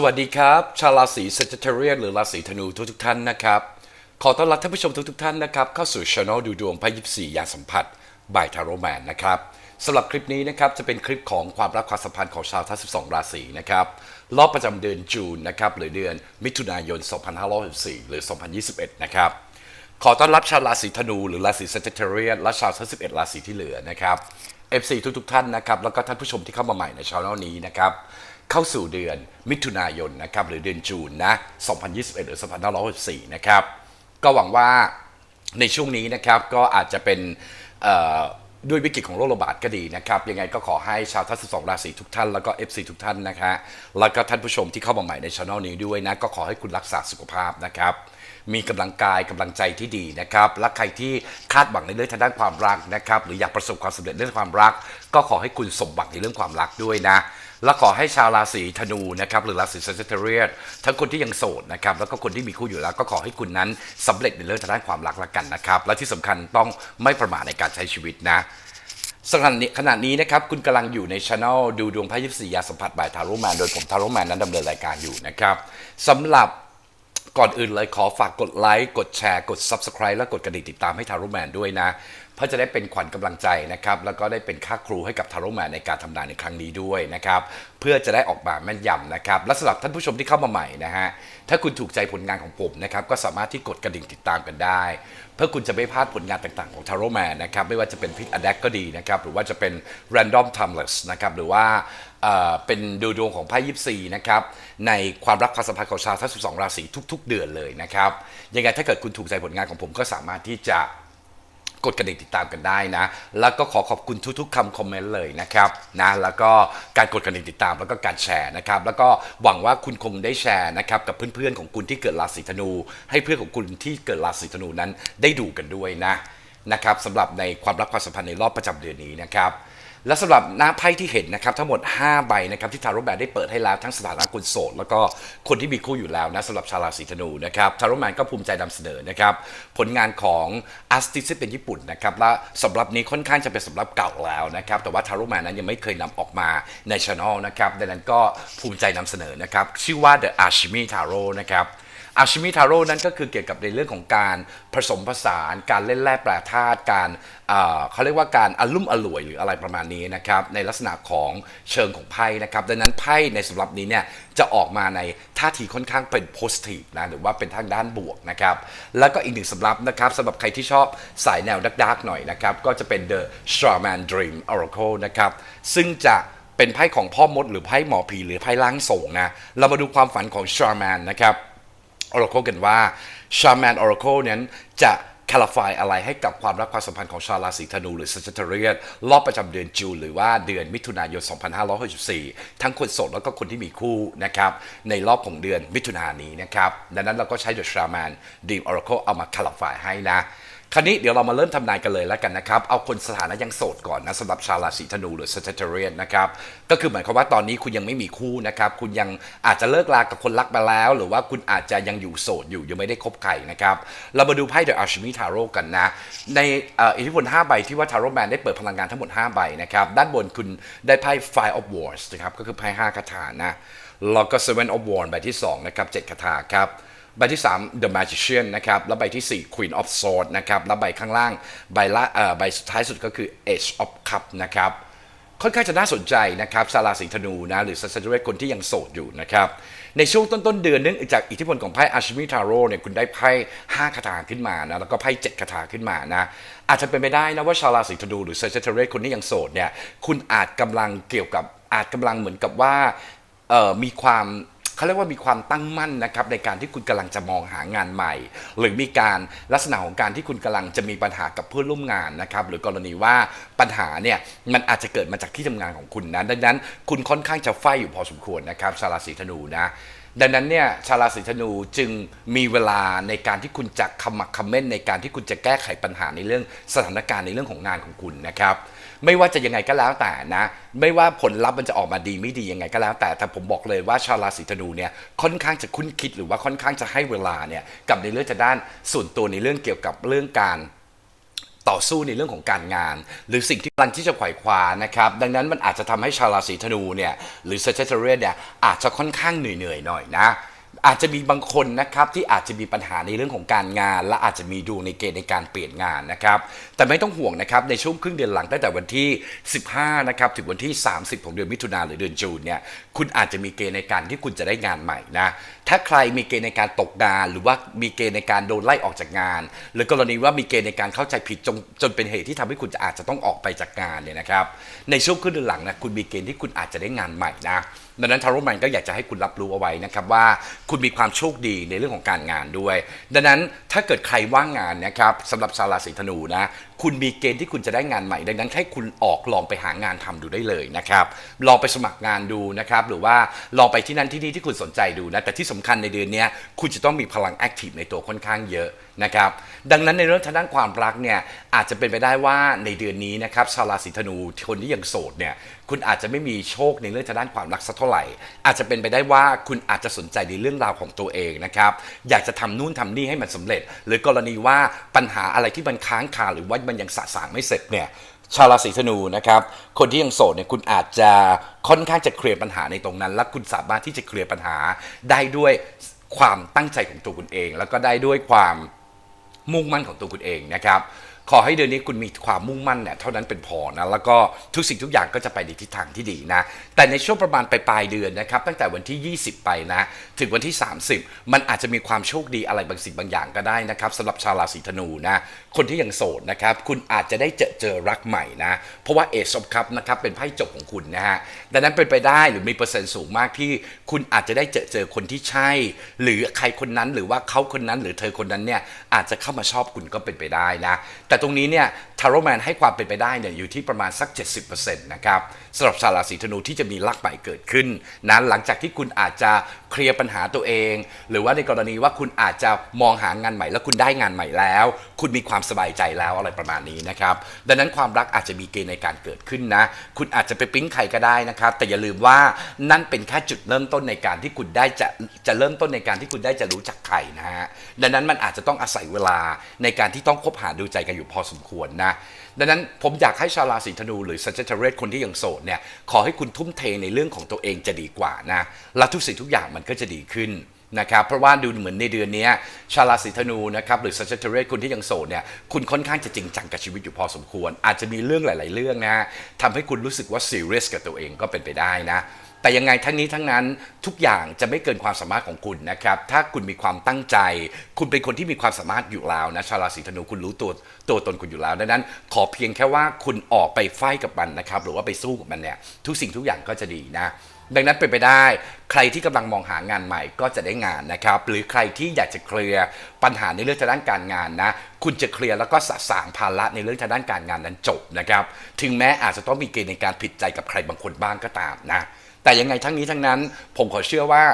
สวัสดีครับ ชาวราศี Sagittarius หรือราศีธนูทุกทุกท่านนะครับ ขอต้อนรับท่านผู้ชมทุกทุกท่านนะครับ เข้าสู่ช anel ดูดวงไพ่ยิปซียาสัมผัสบายทาโรแมนนะครับสำหรับคลิปนี้นะครับจะเป็นคลิปของความรักความสัมพันธ์ของชาวทั้ง 12 ราศีนะครับรอบประจำเดือนจูนนะครับหรือเดือนมิถุนายน 2564หรือ 2021 นะครับขอต้อนรับชาวราศีธนูหรือราศี Sagittarius และชาวทั้ง 11 ราศีที่เหลือนะครับ FC ทุกๆท่านนะครับแล้วก็ท่านผู้ชมที่เข้ามาใหม่ในช anel นี้นะครับ เข้าสู่เดือนมิถุนายนนะครับหรือเดือนจูนนะ2021 หรือ 2564 นะครับ ก็หวังว่าในช่วงนี้นะครับก็อาจจะเป็นด้วยวิกฤตของโรคระบาดก็ดีนะครับ ยังไงก็ขอให้ชาวทั้ง12ราศีทุกท่าน แล้วก็ FC ทุกท่านนะคะแล้วก็ท่านผู้ชมที่เข้ามาใหม่ในช่องนี้ด้วยนะ ก็ขอให้คุณรักษาสุขภาพนะครับ มีกำลังกายกำลังใจที่ดีนะครับ และใครที่คาดหวังในเรื่องทางด้านความรักนะครับ หรืออยากประสบความสำเร็จเรื่องความรัก ก็ขอให้คุณสมหวังในเรื่องความรักด้วยนะ และขอให้ชาวราศีธนูนะครับหรือราศี Sagittarius ทั้งคนที่ยังโสดนะครับแล้วก็คนที่มีคู่อยู่แล้ว ก็ขอให้คุณนั้นสำเร็จในเรื่องทางด้านความรักละกันนะครับและที่สำคัญต้องไม่ประมาทในการใช้ชีวิตนะสำหรับขณะนี้นะครับคุณกำลังอยู่ในช anel ดูดวงไพ่ยิปซียาสัมผัสบายทาโรแมนโดยผมทาโรแมนนั้นดำเนินรายการอยู่นะครับสำหรับ ก่อนอื่นเลยขอฝากกดไลค์กดแชร์กด Subscribe และกดกระดิ่งติดตามให้ทารุแมนด้วยนะเพื่อจะได้เป็นขวัญกำลังใจนะครับแล้วก็ได้เป็นค่าครูให้กับทารุแมนในการทำงานในครั้งนี้ด้วยนะครับเพื่อจะได้ออกมาแม่นยำนะครับและสำหรับท่านผู้ชมที่เข้ามาใหม่นะฮะถ้าคุณถูกใจผลงานของผมนะครับก็สามารถที่กดกระดิ่งติดตามกันได้ เพื่อคุณจะไม่พลาดผลงานต่างๆของทารุแมนนะครับไม่ว่าจะเป็นพิกอ d ดกก็ดีนะครับหรือว่าจะเป็น Random Timeless นะครับหรือว่า เป็นดูดวงของไพ่ยิปซีนะครับในความรักความสัมพันธ์ของชาวทั้ง 12 ราศีทุก ๆ เดือนเลยนะครับยังไงถ้าเกิดคุณถูกใจผลงานของผมก็สามารถที่จะกดกระดิ่งติดตามกันได้นะ แล้วก็ขอขอบคุณทุกๆคำคอมเมนต์เลยนะครับนะแล้วก็การกดกระดิ่งติดตามแล้วก็การแชร์นะครับ แล้วก็หวังว่าคุณคงได้แชร์นะครับกับเพื่อนๆของคุณที่เกิดราศีธนู ให้เพื่อนของคุณที่เกิดราศีธนูนั้นได้ดูกันด้วยนะนะครับสำหรับในความรักความสัมพันธ์ในรอบประจำเดือนนี้นะครับ และสำหรับหน้าไพ่ที่เห็นนะครับทั้งหมด 5 ใบนะครับที่ทาโร่แมนได้เปิดให้แล้วทั้งสถานะคนโสด แล้วก็คนที่มีคู่อยู่แล้วนะสำหรับชาวราศีธนูนะครับทาโร่แมนก็ภูมิใจนำเสนอนะครับผลงานของอาร์ติสที่เป็นญี่ปุ่นนะครับและสำหรับนี้ค่อนข้างจะเป็นสำหรับเก่าแล้วนะครับแต่ว่าทาโร่แมนนั้นยังไม่เคยนำออกมาในช anel นะครับดังนั้นก็ภูมิใจนำเสนอนะครับชื่อว่า The Ashimi Taro นะครับ อาชิมิทาโร่นั้นก็คือเกี่ยวกับในเรื่องของการผสมผสาน การเล่นแร่แปรธาตุการเขาเรียกว่าการอลุ่มอล่วยหรืออะไรประมาณนี้นะครับในลักษณะของเชิงของไพ่นะครับดังนั้นไพ่ในสำหรับนี้เนี่ยจะออกมาในท่าทีค่อนข้างเป็นโพสทีฟนะหรือว่าเป็นทางด้านบวกนะครับแล้วก็อีกหนึ่งสำหรับนะครับสำหรับใครที่ชอบสายแนวดักๆหน่อยนะครับก็จะเป็น The Starman Dream Oracle นะครับซึ่งจะเป็นไพ่ของพ่อมดหรือไพ่หมอผีหรือไพ่ล้างส่งนะเรามาดูความฝันของ Starman นะครับ Oracle กันว่า Shaman Oracle นั้นจะคลาฟายอะไรให้กับความรักความสัมพันธ์ของชาวราศีธนูหรือ Sagittarius รอบประจำเดือนจูหรือว่าเดือนมิถุนายน 2564 ทั้งคนโสดแล้วก็คนที่มีคู่นะครับ ในรอบของเดือนมิถุนายนนี้นะครับ ดังนั้นเราก็ใช้ The Shaman Dream Oracle เอามาคลาฟายให้นะ คราวนี้เดี๋ยวเรามาเริ่มทำนายกันเลยแล้วกันนะครับ เอาคนสถานะยังโสดก่อนนะสำหรับชาวราศีธนูหรือ Sagittarius นะครับ ก็คือหมายความว่าตอนนี้คุณยังไม่มีคู่นะครับ คุณยังอาจจะเลิกลากับคนรักไปแล้ว หรือว่าคุณอาจจะยังอยู่โสดอยู่ยังไม่ได้คบใครนะครับ เรามาดูไพ่ The Alchemy Tarot กันนะ ในอิทธิพล5ใบที่ว่า Tarot Man ได้เปิดพลังงานทั้งหมด 5 ใบนะครับ ด้านบนคุณได้ไพ่ Five of Wands นะครับ ก็คือไพ่5คาถานะ แล้วก็ Seven of Wands ใบที่2นะครับ7คาถาครับ ใบที่ 3 The Magician นะครับ แล้วใบที่ 4 Queen of Swords นะครับ แล้วใบข้างล่าง ใบละเอ่อใบสุดท้ายสุดก็คือ Age of Cup นะครับค่อนข้างจะน่าสนใจนะครับชาวราศีธนูนะหรือ Sagittarius คนที่ยังโสดอยู่นะครับในช่วงต้นต้นๆเดือนเนื่องจากอิทธิพลของไพ่อาชิมิทาโร่เนี่ยคุณได้ไพ่5คาถาขึ้นมานะแล้วก็ไพ่7คาถาขึ้นมานะอาจจะเป็นไปได้นะว่าชาวราศีธนูหรือ Sagittarius คนที่ยังโสดเนี่ยคุณอาจกำลังเกี่ยวกับอาจกำลังเหมือนกับว่าเอ่อมีความ เขาเรียกว่ามีความตั้งมั่นนะครับในการที่คุณกำลังจะมองหางานใหม่ หรือมีการลักษณะของการที่คุณกำลังจะมีปัญหากับเพื่อนร่วมงานนะครับหรือกรณีว่าปัญหาเนี่ยมันอาจจะเกิดมาจากที่ทำงานของคุณนะดังนั้น คุณค่อนข้างจะไฟอยู่พอสมควรนะครับชาราศีธนูนะดังนั้นเนี่ยชาราศีธนูจึงมีเวลาในการที่คุณจะขมักเขม้นในการที่คุณจะแก้ไขปัญหาในเรื่องสถานการณ์ในเรื่องของงานของคุณนะครับ ไม่ว่าจะยังไงก็แล้วแต่นะ ไม่ว่าผลลัพธ์มันจะออกมาดีไม่ดียังไงก็แล้ว แต่แต่ผมบอกเลยว่าชาวราศีธนูเนี่ยค่อนข้างจะคุ้นคิดหรือว่าค่อนข้างจะให้เวลาเนี่ยกับในเรื่องจะด้านส่วนตัวในเรื่องเกี่ยวกับเรื่องการต่อสู้ในเรื่องของการงาน หรือสิ่งที่กำลังที่จะไขว่คว้านะครับ ดังนั้นมันอาจจะทำให้ชาวราศีธนูเนี่ยหรือ Sagittarius เนี่ยอาจจะค่อนข้างเหนื่อยๆหน่อยนะ อาจจะมีบางคนนะครับที่อาจจะมีปัญหาในเรื่องของการงาน และอาจจะมีดวงในเกณฑ์ในการเปลี่ยนงานนะครับแต่ไม่ต้องห่วงนะครับในช่วงครึ่งเดือนหลังตั้งแต่วันที่ 15นะครับถึงวันที่ 30 ของเดือนมิถุนาหรือเดือนจูนเนี่ยคุณอาจจะมีเกณฑ์ในการที่คุณจะได้งานใหม่นะถ้าใครมีเกณฑ์ในการตกงาน หรือว่ามีเกณฑ์ในการโดนไล่ออกจากงาน หรือกรณีว่ามีเกณฑ์ในการเข้าใจผิดจนจนเป็นเหตุที่ทำให้คุณจะอาจจะต้องออกไปจากงานเนี่ยนะครับในช่วงครึ่งเดือนหลังนะคุณมีเกณฑ์ที่คุณอาจจะได้งานใหม่นะ ดังนั้นทารุแมนก็อยากจะให้คุณรับรู้เอาไว้นะครับว่าคุณมีความโชคดีในเรื่องของการงานด้วย ดังนั้นถ้าเกิดใครว่างงานนะครับสำหรับชาวราศีธนูนะ คุณมีเกณฑ์ที่คุณจะได้งานใหม่ ดังนั้นให้คุณออกลองไปหางานทำดูได้เลยนะครับ ลองไปสมัครงานดูนะครับ หรือว่าลองไปที่นั่นที่นี่ที่คุณสนใจดูนะ แต่ที่สำคัญในเดือนนี้คุณจะต้องมีพลังแอคทีฟในตัวค่อนข้างเยอะนะครับ ดังนั้นในเรื่องทางด้านความรักเนี่ยอาจจะเป็นไปได้ว่าในเดือนนี้นะครับชาวราศีธนูคนที่ยังโสดเนี่ยคุณอาจจะไม่มีโชคในเรื่องทางด้านความรักสักเท่าไหร่ อาจจะเป็นไปได้ว่าคุณอาจจะสนใจในเรื่องราวของตัวเองนะครับ อยากจะทำนู่นทำนี่ให้มันสำเร็จ หรือกรณีว่าปัญหาอะไรที่มันค้างคาหรือว่ามันยังสะสางไม่เสร็จเนี่ยชาวราศีธนูนะครับ คนที่ยังโสดเนี่ยคุณอาจจะค่อนข้างจะเคลียร์ปัญหาในตรงนั้น และคุณสามารถที่จะเคลียร์ปัญหาได้ด้วยความตั้งใจของตัวคุณเอง แล้วก็ได้ด้วยความมุ่งมั่นของตัวคุณเองนะครับ ขอให้เดือนนี้คุณมีความมุ่งมั่นเนี่ยเท่านั้นเป็นพอนะแล้วก็ทุกสิ่งทุกอย่างก็จะไปในทิศทางที่ดีนะ แต่ในช่วงประมาณปลายปลายเดือนนะครับตั้งแต่วันที่ 20 ไปนะ ถึงวันที่ 30 มันอาจจะมีความโชคดีอะไรบางสิ่งบางอย่างก็ได้นะครับสำหรับชาวราศีธนูนะ คนที่ยังโสดนะครับ คุณอาจจะได้เจอเจอรักใหม่นะ เพราะว่าเอชอบคัพนะครับเป็นไพ่จบของคุณนะฮะดังนั้นเป็นไปได้หรือมีเปอร์เซ็นต์สูงมากที่คุณอาจจะได้เจอเจอคนที่ใช่ หรือใครคนนั้นหรือว่าเขาคนนั้นหรือเธอคนนั้นเนี่ยอาจจะเข้ามาชอบคุณก็เป็นไปได้นะแต่ตรงนี้เนี่ยทาร์โรแมนให้ความเป็นไปได้เนี่ยอยู่ที่ประมาณสัก 70%นะครับสำหรับชาวราศีธนูที่จะมีลักใหม่เกิดขึ้นนะหลังจากที่คุณอาจจะเคลียร์ปัญหาตัวเอง หรือว่าในกรณีว่าคุณอาจจะมองหางานใหม่ แล้วคุณได้งานใหม่แล้ว คุณมีความสบายใจแล้วอะไรประมาณนี้นะครับดังนั้นความรักอาจจะมีเกณฑ์ในการเกิดขึ้นนะ คุณอาจจะไปปิ๊งใครก็ได้นะครับ แต่อย่าลืมว่านั่นเป็นแค่จุดเริ่มต้นในการที่คุณได้จะจะเริ่มต้นในการที่คุณได้จะรู้จักใครนะฮะดังนั้นมันอาจจะต้องอาศัยเวลาในการที่ต้องคบหาดูใจกันอยู่พอสมควรนะ ดังนั้นผมอยากให้ชาวราศีธนูหรือ Sagittarius คนที่ยังโสดเนี่ยขอให้คุณทุ่มเทในเรื่องของตัวเองจะดีกว่านะและทุกสิ่งทุกอย่างมันก็จะดีขึ้นนะครับเพราะว่าดูเหมือนในเดือนนี้ชาวราศีธนูนะครับหรือ Sagittarius คนที่ยังโสดเนี่ยคุณค่อนข้างจะจริงจังกับชีวิตอยู่พอสมควร อาจจะมีเรื่องหลาย ๆ เรื่องนะทำให้คุณรู้สึกว่าซีเรียสกับตัวเองก็เป็นไปได้นะ แต่ยังไงทั้งนี้ทั้งนั้นทุกอย่างจะไม่เกินความสามารถของคุณนะครับ ถ้าคุณมีความตั้งใจ คุณเป็นคนที่มีความสามารถอยู่แล้วนะชาวราศีธนูคุณรู้ตัวตัวตนคุณอยู่แล้วดังนั้น ขอเพียงแค่ว่าคุณออกไปไฟกับมันนะครับ หรือว่าไปสู้กับมันเนี่ยทุกสิ่งทุกอย่างก็จะดีนะดังนั้นเป็นไปได้ ใครที่กำลังมองหางานใหม่ก็จะได้งานนะครับ หรือใครที่อยากจะเคลียร์ปัญหาในเรื่องทางด้านการงานนะ คุณจะเคลียร์แล้วก็สะสางภาระในเรื่องทางด้านการงานนั้นจบนะครับ ถึงแม้อาจจะต้องมีเกณฑ์ในการผิดใจกับใครบางคนบ้างก็ตามนะ แต่ยังไงทั้งนี้ทั้งนั้นผมขอเชื่อว่า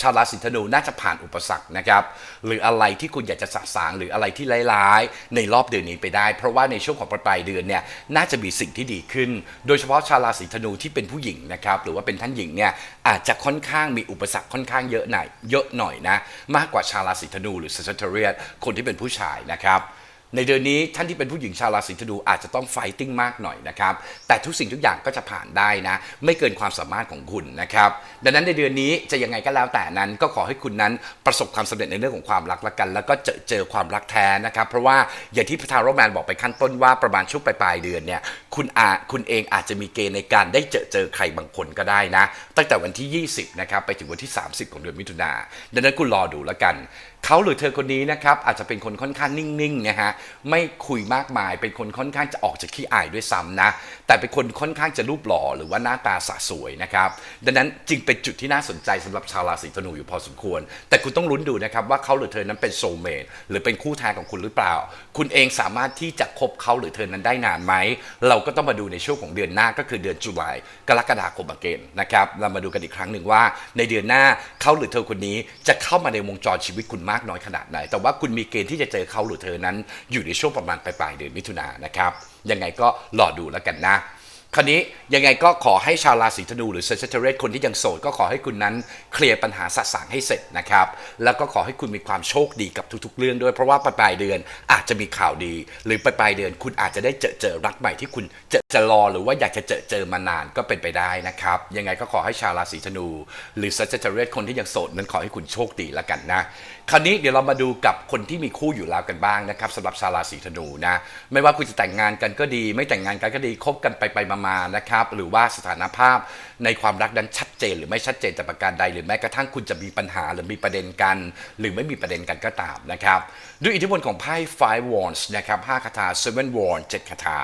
ชาวราศีธนูน่าจะผ่านอุปสรรคนะครับหรืออะไรที่คุณอยากจะสะสางหรืออะไรที่ร้ายๆ ในรอบเดือนนี้ไปได้ เพราะว่าในช่วงของปลายเดือนเนี่ยน่าจะมีสิ่งที่ดีขึ้น โดยเฉพาะชาวราศีธนูที่เป็นผู้หญิงนะครับหรือว่าเป็นท่านหญิงเนี่ยอาจจะค่อนข้างมีอุปสรรคค่อนข้างเยอะหน่อยเยอะหน่อยนะมากกว่าชาวราศีธนูหรือ Sagittarius คนที่เป็นผู้ชายนะครับ ในเดือนนี้ท่านที่เป็นผู้หญิงชาวราศีธนูอาจจะต้องไฟติ้งมากหน่อยนะครับ แต่ทุกสิ่งทุกอย่างก็จะผ่านได้นะ ไม่เกินความสามารถของคุณนะครับ ดังนั้นในเดือนนี้จะยังไงก็แล้วแต่นั้น ก็ขอให้คุณนั้นประสบความสำเร็จในเรื่องของความรักละกัน แล้วก็เจอเจอความรักแท้นะครับ เพราะว่าอย่างที่พระทาโรแมนบอกไปขั้นต้นว่าประมาณช่วงปลายๆเดือนเนี่ยคุณอาคุณเองอาจจะมีเกณฑ์ในการได้เจอเจอใครบางคนก็ได้นะ ตั้งแต่วันที่ 20นะครับไปถึงวันที่ 30 ของเดือนมิถุนาดังนั้นคุณรอดูล้วกัน เขาหรือเธอคนนี้นะครับอาจจะเป็นคนค่อนข้างนิ่งๆนะฮะไม่คุยมากมาย เป็นคนค่อนข้างจะออกจากขี้อายด้วยซ้ำนะ แต่เป็นคนค่อนข้างจะรูปหล่อหรือว่าหน้าตาสะสวยนะครับดังนั้นจึงเป็นจุดที่น่าสนใจสำหรับชาวราศีธนูอยู่พอสมควร แต่คุณต้องลุ้นดูนะครับว่าเขาหรือเธอนั้นเป็นโซเมตหรือเป็นคู่แท้ของคุณหรือเปล่า คุณเองสามารถที่จะคบเขาหรือเธอนั้นได้นานไหมเราก็ต้องมาดูในช่วงของเดือนหน้าก็คือเดือนจุลายกรกฎาคมเกณฑ์นะครับเรามาดูกันอีกครั้งหนึ่งว่า ในเดือนหน้าเขาหรือเธอคนนี้จะเข้ามาในวงจรชีวิตคุณมากน้อยขนาดไหน แต่ว่าคุณมีเกณฑ์ที่จะเจอเขาหรือเธอนั้น อยู่ในช่วงประมาณปลายๆเดือนมิถุนายนนะครับ ยังไงก็รอดูแล้วกันนะคราวนี้ยังไงก็ขอให้ชาวราศีธนูหรือ Sagittarius คนที่ยังโสดก็ขอให้คุณนั้นเคลียร์ปัญหาสะสางให้เสร็จนะครับ แล้วก็ขอให้คุณมีความโชคดีกับทุกๆ เรื่องด้วย เพราะว่าปลายเดือนอาจจะมีข่าวดี หรือปลายเดือนคุณอาจจะได้เจอเจอรักใหม่ที่คุณจะ จะรอหรือว่าอยากจะเจอเจอมานานก็เป็นไปได้นะครับ ยังไงก็ขอให้ชาวราศีธนู หรือ Sagittarius คนที่ยังโสดนั้นขอให้คุณโชคดีล้วกันนะ คราวนี้เดี๋ยวเรามาดูกับคนที่มีคู่อยู่แล้วกันบ้างนะครับสำหรับชาวราศีธนูนะ ไม่ว่าคุณจะแต่งงานกันก็ดี ไม่แต่งงานกันก็ดีคบกันไปไปมาๆนะครับ หรือว่าสถานภาพในความรักนั้นชัดเจน หรือไม่ชัดเจนแต่ประการใด หรือแม้กระทั่งคุณจะมีปัญหาหรือมีประเด็นกัน หรือไม่มีประเด็นกันก็ตามนะครับด้วยอิทธิพลของไพ่ five wands นะครับห้าคาถา seven wands เจ็ดคาถา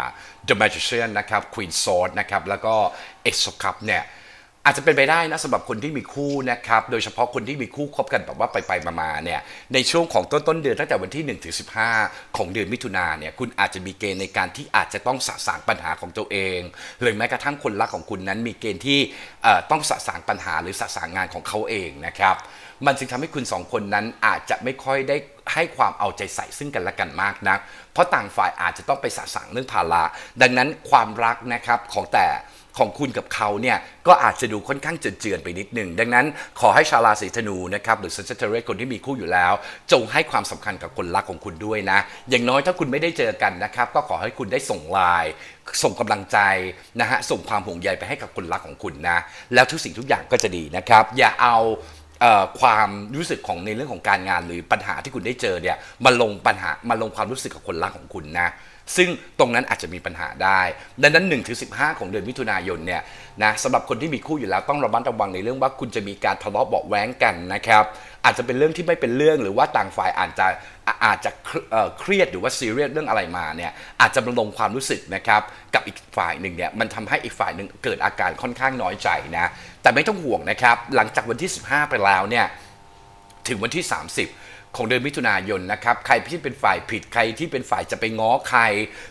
the magician นะครับควีนซอสนะครับแล้วก็เอ็กซ์คัพเนี่ย อาจจะเป็นไปได้นะสำหรับคนที่มีคู่นะครับ โดยเฉพาะคนที่มีคู่คบกันแบบว่าไปไปๆมาๆเนี่ยในช่วงของต้นต้นเดือนตั้งแต่วันที่1ถึง15 ของเดือนมิถุนาเนี่ยคุณอาจจะมีเกณฑ์ในการที่อาจจะต้องสะสางปัญหาของตัวเอง หรือแม้กระทั่งคนรักของคุณนั้นมีเกณฑ์ที่ต้องสะสางปัญหาหรือสะสางงานของเขาเองนะครับมันจึงทำให้คุณสองคนนั้นอาจจะไม่ค่อยได้ให้ความเอาใจใส่ซึ่งกันและกันมากนัก เพราะต่างฝ่ายอาจจะต้องไปสะสางเรื่องภาระดังนั้นความรักนะครับของแต่ ของคุณกับเขาเนี่ยก็อาจจะดูค่อนข้างเจือนๆไปนิดหนึ่ง ดังนั้นขอให้ชาวราศีธนูนะครับหรือ Sagittarius คนที่มีคู่อยู่แล้ว จงให้ความสำคัญกับคนรักของคุณด้วยนะ อย่างน้อยถ้าคุณไม่ได้เจอกันนะครับก็ขอให้คุณได้ส่งไลน์ส่งกำลังใจนะฮะส่งความห่วงใยไปให้กับคนรักของคุณนะแล้วทุกสิ่งทุกอย่างก็จะดีนะครับ อย่าเอาความรู้สึกของในเรื่องของการงานหรือปัญหาที่คุณได้เจอเนี่ยมาลงปัญหามาลงความรู้สึกกับคนรักของคุณนะ ซึ่งตรงนั้นอาจจะมีปัญหาได้ ดังนั้น1ถึง15 ของเดือนมิถุนายนเนี่ยนะสำหรับคนที่มีคู่อยู่แล้วต้องระมัดระวังในเรื่องว่าคุณจะมีการทะเลาะเบาะแว้งกันนะครับ อาจจะเป็นเรื่องที่ไม่เป็นเรื่องหรือว่าต่างฝ่ายอาจจะอาจจะเครียดหรือว่าซีเรียสเรื่องอะไรมาเนี่ยอาจจะมาลงความรู้สึกนะครับกับอีกฝ่ายหนึ่งเนี่ยมันทำให้อีกฝ่ายหนึ่งเกิดอาการค่อนข้างน้อยใจนะแต่ไม่ต้องห่วงนะครับ หลังจากวันที่ 15 ไปแล้วเนี่ยถึงวันที่ 30 ของเดือนมิถุนายนนะครับใครที่เป็นฝ่ายผิดใครที่เป็นฝ่ายจะไปง้อใคร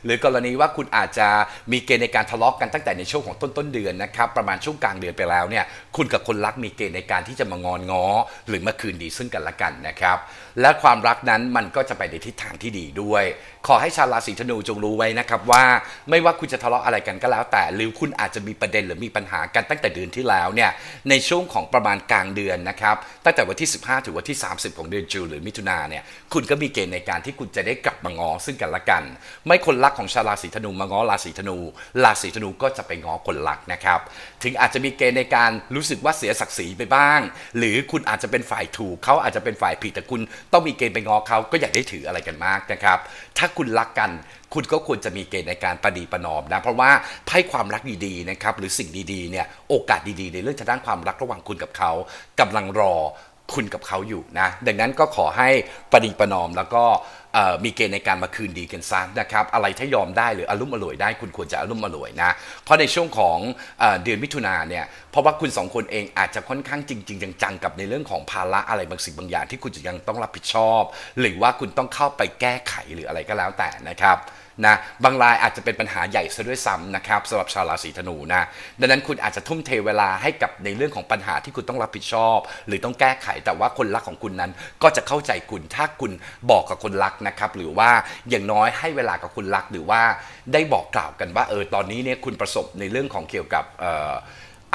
หรือกรณีว่าคุณอาจจะมีเกณฑ์ในการทะเลาะกกันตั้งแต่ในช่วงของต้นต้นเดือนนะครับประมาณช่วงกลางเดือนไปแล้วเนี่ย คุณกับคนรักมีเกณฑ์ในการที่จะมางอนง้อ หรือมาคืนดีซึ่งกันและกันนะครับ และความรักนั้นมันก็จะไปในทิศทางที่ดีด้วย ขอให้ชาวราศีธนูจงรู้ไว้นะครับว่าไม่ว่าคุณจะทะเลาะอะไรกันก็แล้วแต่ หรือคุณอาจจะมีประเด็นหรือมีปัญหากันตั้งแต่เดือนที่แล้วเนี่ยในช่วงของประมาณกลางเดือนนะครับตั้งแต่วันที่ 15 ถึงวันที่ 30 ของเดือนจูหรือมิถุนาเนี่ยคุณก็มีเกณฑ์ในการที่คุณจะได้กลับมาง้อซึ่งกันและกัน ไม่คนรักของชาวราศีธนูมาง้อราศีธนู ราศีธนูก็จะไปง้อคนรักนะครับ ถึงอาจจะมีเกณฑ์ในการรูู้้สึกว่าเสียศักดิ์ศรีไปบ้าง หรือคุณอาจจะเป็นฝ่ายถูกเขาอาจจะเป็นฝ่ายผิดแต่คุณต้องมีเกณฑ์ไปงอเขาก็อย่าได้ถืออะไรกันมากนะครับ ถ้าคุณรักกันคุณก็ควรจะมีเกณฑ์ในการประดีประนอมนะ เพราะว่าไพ่ความรักดีๆนะครับหรือสิ่งดีๆเนี่ยโอกาสดีๆ ในเรื่องทางด้านความรักระหว่างคุณกับเขากำลังรอคุณกับเขาอยู่นะ ดังนั้นก็ขอให้ประดีประนอมแล้วก็ มีเกณฑ์ในการมาคืนดีกันซะนะครับ อะไรถ้ายอมได้หรืออารมณ์อร่วยได้คุณควรจะอารมณ์อร่วยนะ เพราะในช่วงของเอเดือนมิถุนาเนี่ย เพราะว่าคุณสองคนเองอาจจะค่อนข้างจริงจริงจังๆกับในเรื่องของภาระอะไรบางสิ่งบางอย่างที่คุณจะยังต้องรับผิดชอบ หรือว่าคุณต้องเข้าไปแก้ไขหรืออะไรก็แล้วแต่นะครับ นะบางรายอาจจะเป็นปัญหาใหญ่ซะด้วยซ้ำนะครับสำหรับชาวราศีธนูนะดังนั้นคุณอาจจะทุ่มเทเวลาให้กับในเรื่องของปัญหาที่คุณต้องรับผิดชอบ หรือต้องแก้ไขแต่ว่าคนรักของคุณนั้น ก็จะเข้าใจคุณถ้าคุณบอกกับคนรักนะครับหรือว่าอย่างน้อยให้เวลากับคนรักหรือว่าได้บอกกล่าวกันว่าเออตอนนี้เนี่ยคุณประสบในเรื่องของเกี่ยวกับเอ่อ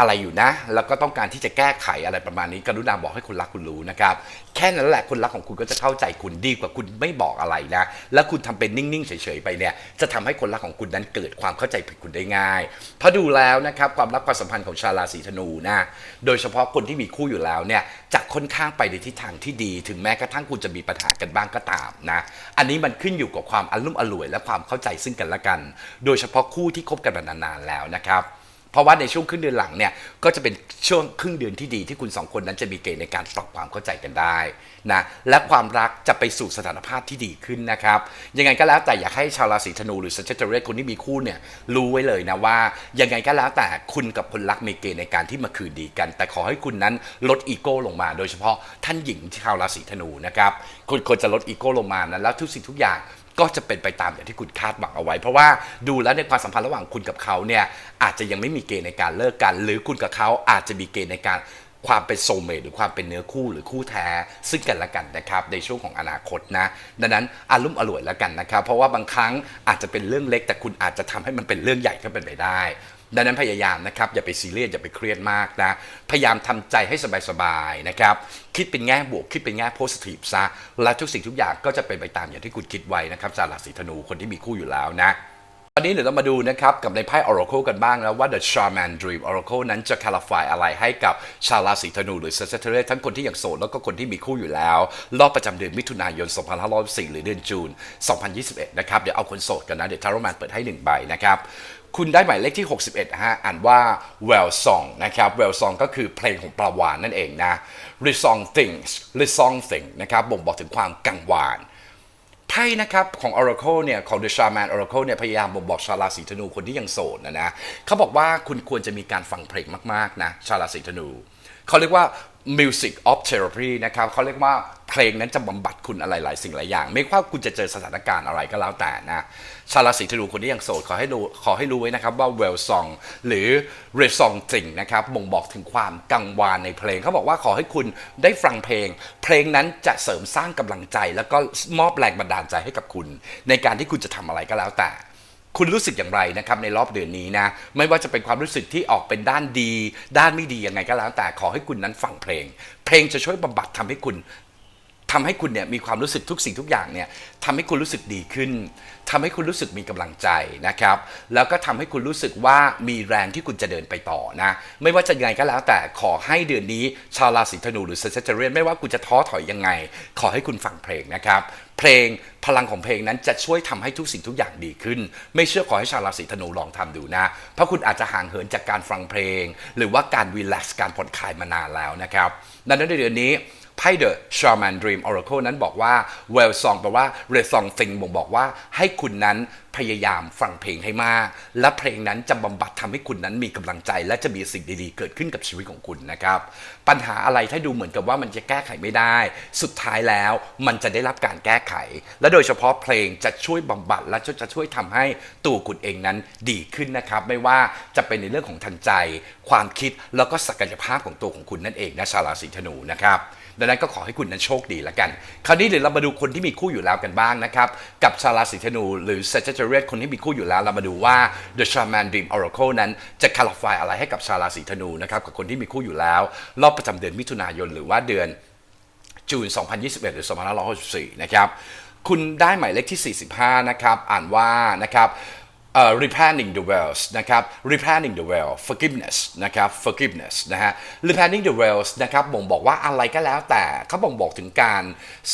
อะไรอยู่นะ แล้วก็ต้องการที่จะแก้ไขอะไรประมาณนี้ กรุณาบอกให้คุณรักคุณรู้นะครับ แค่นั้นแหละคนรักของคุณก็จะเข้าใจคุณดีกว่าคุณไม่บอกอะไรนะ แล้วคุณทำเป็นนิ่งๆเฉยๆไปเนี่ยจะทำให้คนรักของคุณนั้นเกิดความเข้าใจผิดคุณได้ง่าย เพราะดูแล้วนะครับความรักความสัมพันธ์ของชาวราศีธนูนะ โดยเฉพาะคนที่มีคู่อยู่แล้วเนี่ยจะค่อนข้างไปในทิศทางที่ดี ถึงแม้กระทั่งคุณจะมีปัญหากันบ้างก็ตามนะ อันนี้มันขึ้นอยู่กับความอารมณ์อร่วยและความเข้าใจซึ่งกันและกัน โดยเฉพาะคู่ที่คบกันมานานๆแล้วนะครับ เพราะว่าในช่วงครึ่งเดือนหลังเนี่ยก็จะเป็นช่วงครึ่งเดือนที่ดีที่คุณสองคนนั้นจะมีเกณฑ์ในการปรับความเข้าใจกันได้นะและความรักจะไปสู่สถานภาพที่ดีขึ้นนะครับยังไงก็แล้วแต่อยากให้ชาวราศีธนูหรือ Sagittarius คนที่มีคู่เนี่ยรู้ไว้เลยนะว่ายังไงก็แล้วแต่คุณกับคนรักมีเกณฑ์ในการที่มาคืนดีกัน แต่ขอให้คุณนั้นลดอีโก้ลงมา โดยเฉพาะท่านหญิงชาวราศีธนูนะครับคุณควรจะลดอีโก้ลงมานะแล้วทุกสิ่งทุกอย่าง ก็จะเป็นไปตามอย่างที่คุณคาดหวังเอาไว้ เพราะว่าดูแล้วในความสัมพันธ์ระหว่างคุณกับเขาเนี่ยอาจจะยังไม่มีเกณฑ์ในการเลิกกัน หรือคุณกับเขาอาจจะมีเกณฑ์ในการความเป็นโซเมตหรือความเป็นเนื้อคู่หรือคู่แท้ ซึ่งกันและกันนะครับในช่วงของอนาคตนะ ดังนั้นอารมณ์อร่วยแล้วกันนะครับ เพราะว่าบางครั้งอาจจะเป็นเรื่องเล็ก แต่คุณอาจจะทำให้มันเป็นเรื่องใหญ่ก็เป็นไปได้ ดังนั้นพยายามนะครับอย่าไปซีเรียสอย่าไปเครียดมากนะพยายามทำใจให้สบายๆนะครับคิดเป็นแง่บวกคิดเป็นแง่โพสิทีฟซะและทุกสิ่งทุกอย่างก็จะเป็นไปตามอย่างที่คุณคิดไว้นะครับจากราศีธนูคนที่มีคู่อยู่แล้วนะตอนนี้เดี๋ยวเรามาดูนะครับกับในไพ่ Oracle กันบ้างนะว่า The Shaman Dream Oracle นั้นจะ clarify อะไรให้กับชาวราศีธนูหรือ Sagittarius ทั้งคนที่ยังโสดแล้วก็คนที่มีคู่อยู่แล้ว รอบประจำเดือนมิถุนายน 2564หรือเดือนจูน 2021 นะครับ เดี๋ยวเอาคนโสดกันนะ เดี๋ยว Tarot Man เปิดให้หนึ่งใบนะครับ คุณได้หมายเลขที่ 61 ฮะ อ่านว่า Well Song นะครับ Well Song ก็คือเพลงของปลาวานนั่นเองนะ Resong Things Resong Thing นะครับ บ่งบอกถึงความกังวานไพ่นะครับของ Oracle เนี่ยของ The Shaman Oracle เนี่ยพยายามบ่งบอกชาวราศีธนูคนที่ยังโสดนะนะเขาบอกว่าคุณควรจะมีการฟังเพลงมากๆนะชาวราศีธนูเขาเรียกว่า music of therapy นะครับเขาเรียกว่าเพลงนั้นจะบำบัดคุณอะไรหลายสิ่งหลายอย่าง ไม่ว่าคุณจะเจอสถานการณ์อะไรก็แล้วแต่นะ ชาวราศีธนูคนที่ยังโสดขอให้รู้ขอให้รู้ไว้นะครับว่า well song หรือ r e song จริงนะครับบ่งบอกถึงความกังวานในเพลงเขาบอกว่าขอให้คุณได้ฟังเพลง เพลงนั้นจะเสริมสร้างกำลังใจ แล้วก็มอบแรงบันดาลใจให้กับคุณ ในการที่คุณจะทำอะไรก็แล้วแต่ คุณรู้สึกอย่างไรนะครับในรอบเดือนนี้นะไม่ว่าจะเป็นความรู้สึกที่ออกเป็นด้านดี ด้านไม่ดียังไงก็แล้วแต่ขอให้คุณนั้นฟังเพลง เพลงจะช่วยบำบัดทำให้คุณ ทำให้คุณเนี่ยมีความรู้สึกทุกสิ่งทุกอย่างเนี่ยทำให้คุณรู้สึกดีขึ้นทำให้คุณรู้สึกมีกำลังใจนะครับ แล้วก็ทำให้คุณรู้สึกว่ามีแรงที่คุณจะเดินไปต่อนะ ไม่ว่าจะยังไงก็แล้วแต่ขอให้เดือนนี้ชาวราศีธนูหรือเซเจเรียนไม่ว่าคุณจะท้อถอยยังไง ขอให้คุณฟังเพลงนะครับเพลงพลังของเพลงนั้นจะช่วยทำให้ทุกสิ่งทุกอย่างดีขึ้น ไม่เชื่อขอให้ชาวราศีธนูลองทำดูนะ เพราะคุณอาจจะห่างเหินจากการฟังเพลง หรือว่าการรีแลกซ์การผ่อนคลายมานานแล้วนะครับดังนั้นในเดือนนี้ ไพ่ The Shaman Dream Oracle นั้นบอกว่า Well Song แปลว่า r e Song Thing บ่งบอกว่าให้คุณนั้นพยายามฟังเพลงให้มาก และเพลงนั้นจะบำบัดทำให้คุณนั้นมีกำลังใจ และจะมีสิ่งดีๆ เกิดขึ้นกับชีวิตของคุณนะครับ ปัญหาอะไรถ้าดูเหมือนกับว่ามันจะแก้ไขไม่ได้ สุดท้ายแล้วมันจะได้รับการแก้ไข และโดยเฉพาะเพลงจะช่วยบำบัดและจะช่วยทำให้ตัวคุณเองนั้นดีขึ้นนะครับ ไม่ว่าจะเป็นในเรื่องของทันใจ ความคิดแล้วก็ศักยภาพของตัวของคุณนั่นเองนะชาวราศีธนูนะครับ ดังนั้นก็ขอให้คุณนั้นโชคดีล้วกัน คราวนี้เดี๋ยวเรามาดูคนที่มีคู่อยู่แล้วกันบ้างนะครับ กับชาราศีธนูหรือ Sagittarius คนที่มีคู่อยู่แล้ว เรามาดูว่า The Shaman Dream Oracle นั้นจะ clarify อะไรให้กับชาราศีธนูนะครับกับคนที่มีคู่อยู่แล้ว รอบประจำเดือนมิถุนายนหรือว่าเดือนจูน 2021 หรือ 2564 นะครับ คุณได้หมายเลขที่ 45 นะครับ อ่านว่านะครับ เอ่อ repairing the wells นะครับ repairing the well forgiveness นะครับ forgiveness นะฮะ repairing the wells นะครับบ่งบอกว่าอะไรก็แล้วแต่เขาบ่งบอกถึงการ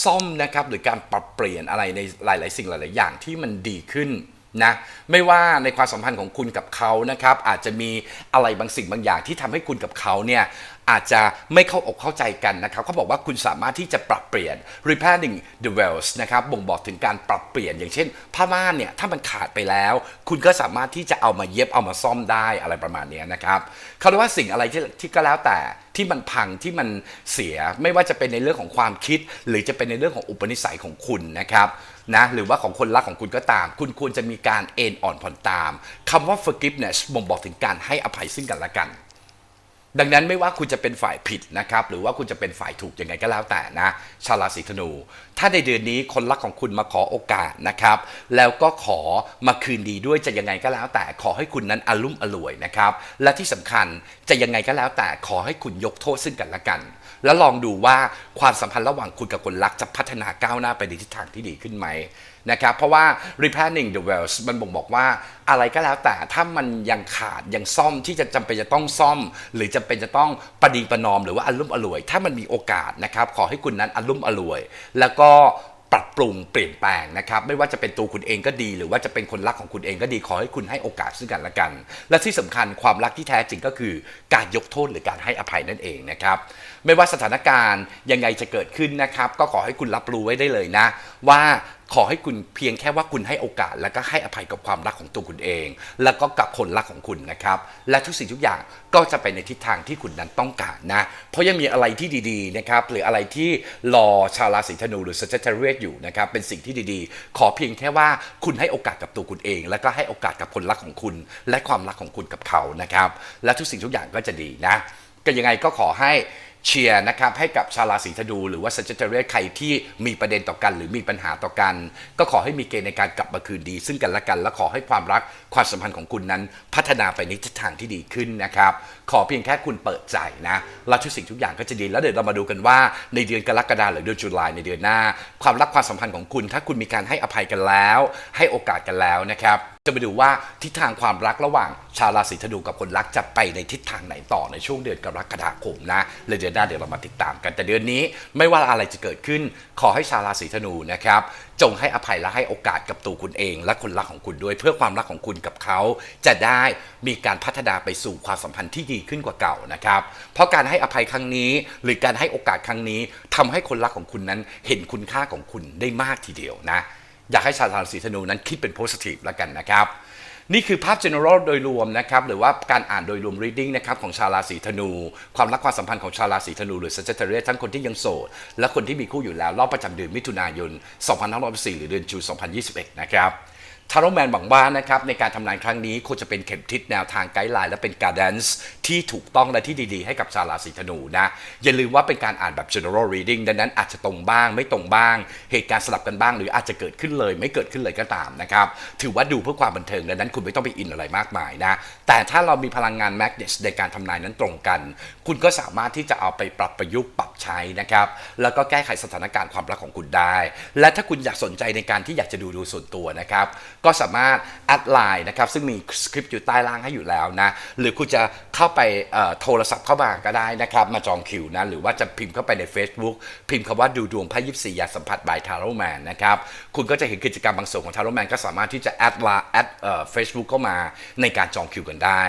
ซ่อมนะครับหรือการปรับเปลี่ยนอะไรในหลาย ๆ สิ่งหลาย ๆ อย่างที่มันดีขึ้นนะไม่ว่าในความสัมพันธ์ของคุณกับเขานะครับอาจจะมีอะไรบางสิ่งบางอย่างที่ทำให้คุณกับเขาเนี่ย อาจจะไม่เข้าอกเข้าใจกันนะครับเขาบอกว่าคุณสามารถที่จะปรับเปลี่ยน repairing the wells นะครับบ่งบอกถึงการปรับเปลี่ยนอย่างเช่นผ้าม่านเนี่ยถ้ามันขาดไปแล้ว คุณก็สามารถที่จะเอามาเย็บเอามาซ่อมได้อะไรประมาณนี้นะครับเขาเรียกว่าสิ่งอะไรที่ที่ก็แล้วแต่ที่มันพังที่มันเสียไม่ว่าจะเป็นในเรื่องของความคิด หรือจะเป็นในเรื่องของอุปนิสัยของคุณนะครับนะหรือว่าของคนรักของคุณก็ตาม คุณควรจะมีการเอ็นอ่อนผ่อนตามคำว่า forgiveness บ่งบอกถึงการให้อภัยซึ่งกันและกัน ดังนั้นไม่ว่าคุณจะเป็นฝ่ายผิดนะครับหรือว่าคุณจะเป็นฝ่ายถูกยังไงก็แล้วแต่นะชาวราศีธนู ถ้าในเดือนนี้คนรักของคุณมาขอโอกาสนะครับแล้วก็ขอมาคืนดีด้วยจะยังไงก็แล้ว แต่ขอให้คุณนั้นอารมุ่มอร่วยนะครับและที่สำคัญจะยังไงก็แล้วแต่ขอให้คุณยกโทษซึ่งกันและกัน แล้วลองดูว่าความสัมพันธ์ระหว่างคุณกับคนรักจะพัฒนาก้าวหน้าไปในทิศทางที่ดีขึ้นไหมนะครับเพราะว่า repairing the wells มันบ่งบอกว่าอะไรก็แล้วแต่ถ้ามันยังขาดยังซ่อมที่จะจำเป็นจะต้องซ่อม หรือจำเป็นจะต้องประดีประนอมหรือว่าอารมุ่มอร่วย ถ้ามันมีโอกาสนะครับขอให้คุณนั้นอารมุ่มอร่วย แล้วก็ ปรับปรุงเปลี่ยนแปลงนะครับไม่ว่าจะเป็นตัวคุณเองก็ดี หรือว่าจะเป็นคนรักของคุณเองก็ดีขอให้คุณให้โอกาสซึ่งกันและกัน และที่สำคัญความรักที่แท้จริงก็คือ การยกโทษหรือการให้อภัยนั่นเองนะครับไม่ว่าสถานการณ์ยังไงจะเกิดขึ้นนะครับ ก็ขอให้คุณรับรู้ไว้ได้เลยนะ ว่า ขอให้คุณเพียงแค่ว่าคุณให้โอกาส แล้วก็ให้อภัยกับความรักของตัวคุณเอง แล้วก็กับคนรักของคุณนะครับ และทุกสิ่งทุกอย่างก็จะไปในทิศทางที่คุณนั้นต้องการนะ เพราะยังมีอะไรที่ดีๆนะครับหรืออะไรที่รอชาวราศีธนูหรือ Sagittarius อยู่นะครับเป็นสิ่งที่ดีๆ ขอเพียงแค่ว่าคุณให้โอกาสกับตัวคุณเอง แล้วก็ให้โอกาสกับคนรักของคุณ และความรักของคุณกับเขานะครับ และทุกสิ่งทุกอย่างก็จะดีนะก็ยังไงก็ขอให้ เชียร์นะครับให้กับชาวราศีธนูหรือว่า Sagittarius ใครที่มีประเด็นต่อกัน หรือมีปัญหาต่อกัน ก็ขอให้มีเกณฑ์ในการกลับมาคืนดี ซึ่งกันและกัน และขอให้ความรักความสัมพันธ์ของคุณนั้น พัฒนาไปในทิศทางที่ดีขึ้นนะครับ ขอเพียงแค่คุณเปิดใจนะแล้วทุกสิ่งทุกอย่างก็จะดีแล้วเดี๋ยวเรามาดูกันว่าในเดือนกรกฎาคมหรือเดือนตุลาในเดือนหน้า ความรักความสัมพันธ์ของคุณ ถ้าคุณมีการให้อภัยกันแล้ว ให้โอกาสกันแล้วนะครับ จะมาดูว่าทิศทางความรักระหว่างชาวราศีธนูกับคนรักจะไปในทิศทางไหนต่อในช่วงเดือนกรกฎาคมนะเลยเดือนหน้าเดี๋ยวเรามาติดตามกันแต่เดือนนี้ไม่ว่าอะไรจะเกิดขึ้น ขอให้ชาวราศีธนูนะครับจงให้อภัยและให้โอกาสกับตัวคุณเอง และคนรักของคุณด้วย เพื่อความรักของคุณกับเขา จะได้มีการพัฒนาไปสู่ความสัมพันธ์ที่ดีขึ้นกว่าเก่านะครับ เพราะการให้อภัยครั้งนี้ หรือการให้โอกาสครั้งนี้ทำให้คนรักของคุณนั้นเห็นคุณค่าของคุณได้มากทีเดียวนะ อยากให้ชาวราศีธนูนั้นคิดเป็นโพสิทีฟแล้วกันนะครับนี่คือภาพ general โดยรวมนะครับหรือว่าการอ่านโดยรวม reading นะครับของชาวราศีธนู ความรักความสัมพันธ์ของชาวราศีธนูหรือ Sagittarius ทั้งคนที่ยังโสด และคนที่มีคู่อยู่แล้วรอบประจำเดือนมิถุนายน 2564 หรือเดือนจูน2021 นะครับ ทาร์แมนหวังว่านะครับในการทำนายครั้งนี้คงจะเป็นเข็มทิศแนวทางไกด์ไลน์และเป็นการ a ดนซ์ที่ถูกต้องและที่ดีๆ ให้กับชาวราศีธนูนะ อย่าลืมว่าเป็นการอ่านแบบ general reading ดังนั้นอาจจะตรงบ้างไม่ตรงบ้าง เหตุการณ์สลับกันบ้าง หรืออาจจะเกิดขึ้นเลย ไม่เกิดขึ้นเลยก็ตามนะครับถือว่าดูเพื่อความบันเทิงดังนั้นคุณไม่ต้องไปอินอะไรมากมายนะแต่ถ้าเรามีพลังงานแมกเนตในการทำนายนั้นตรงกัน คุณก็สามารถที่จะเอาไปปรับประยุกต์ปรับใช้นะครับแล้วก็แก้ไขสถานการณ์ความรักของคุณได้ และถ้าคุณอยากสนใจในการที่อยากจะดูดูส่วนตัวนะครับ ก็สามารถแอดไลน์นะครับซึ่งมีสคริปต์อยู่ใต้ล่างให้อยู่แล้วนะหรือคุณจะเข้าไปโทรศัพท์เข้ามาก็ได้นะครับมาจองคิวนะหรือว่าจะพิมพ์เข้าไปใน Facebook พิมพ์คำว่าดูดวงไพ่ยิปซียาสัมผัสบายทาโรแมนนะครับคุณก็จะเห็นกิจกรรมบางส่วนของทาโรแมนก็สามารถที่จะแอดไลน์แอดเฟซบุ๊กเข้ามาในการจองคิวกันได้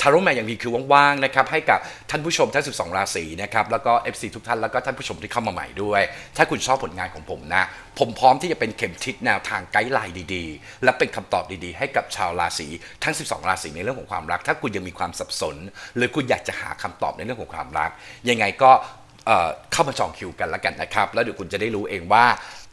ทาโรแมนยังมีคิวว่างๆนะครับให้กับท่านผู้ชมทั้ง 12 ราศีนะครับแล้วก็ FC ทุกท่านแล้วก็ท่านผู้ชมที่เข้ามาใหม่ด้วย ถ้าคุณชอบผลงานของผมนะผมพร้อมที่จะเป็นเข็มทิศแนวทางไกด์ไลน์ดีๆ และเป็นคำตอบดีๆ ให้กับชาวราศีทั้ง 12 ราศีในเรื่องของความรัก ถ้าคุณยังมีความสับสน หรือคุณอยากจะหาคำตอบในเรื่องของความรัก ยังไงก็เอ่อเข้ามาจองคิวกันแล้วกันนะครับ แล้วเดี๋ยวคุณจะได้รู้เองว่า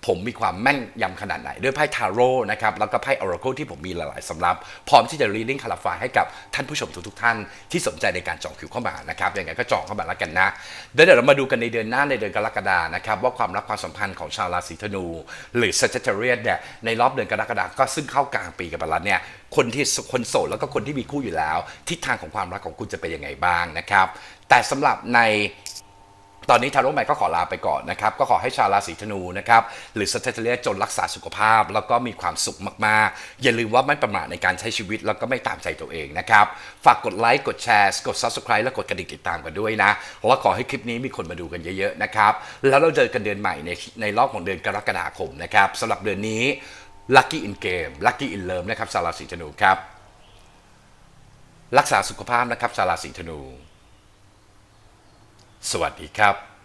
ผมมีความแม่นยำขนาดไหน ด้วยไพ่ทาโร่นะครับแล้วก็ไพ่ออราเคิลที่ผมมีหลายๆสำรับ พร้อมที่จะ reading คาราฟายให้กับท่านผู้ชมทุกๆท่านที่สนใจในการจองคิวเข้ามานะครับยังไงก็จองเข้ามาแล้วกันนะเดี๋ยวเรามาดูกันในเดือนหน้าในเดือนกรกฎานะครับว่าความรักความสัมพันธ์ของชาวราศีธนู หรือ Sagittarius เนี่ยในรอบเดือนกรกฎาก็ซึ่งเข้ากลางปีกันไปแล้วเนี่ยคนที่คนโสดแล้วก็คนที่มีคู่อยู่แล้ว ทิศทางของความรักของคุณจะเป็นยังไงบ้างนะครับแต่สำหรับใน ตอนนี้ทาโร่แมนก็ขอลาไปก่อนนะครับ ก็ขอให้ชาวราศีธนูนะครับ หรือสัตเทเลียจนรักษาสุขภาพ แล้วก็มีความสุขมากๆ อย่าลืมว่าไม่ประมาทในการใช้ชีวิต แล้วก็ไม่ตามใจตัวเองนะครับ ฝากกดไลค์ กดแชร์ กด subscribe และกดกระดิ่งติดตามกันด้วยนะแล้วขอให้คลิปนี้มีคนมาดูกันเยอะๆนะครับ แล้วเราเจอกันเดือนใหม่ในในรอบของเดือนกรกฎาคมนะครับสำหรับเดือนนี้ Lucky in Game Lucky in Love นะครับชาวราศีธนูครับ รักษาสุขภาพนะครับชาวราศีธนู สวัสดีครับ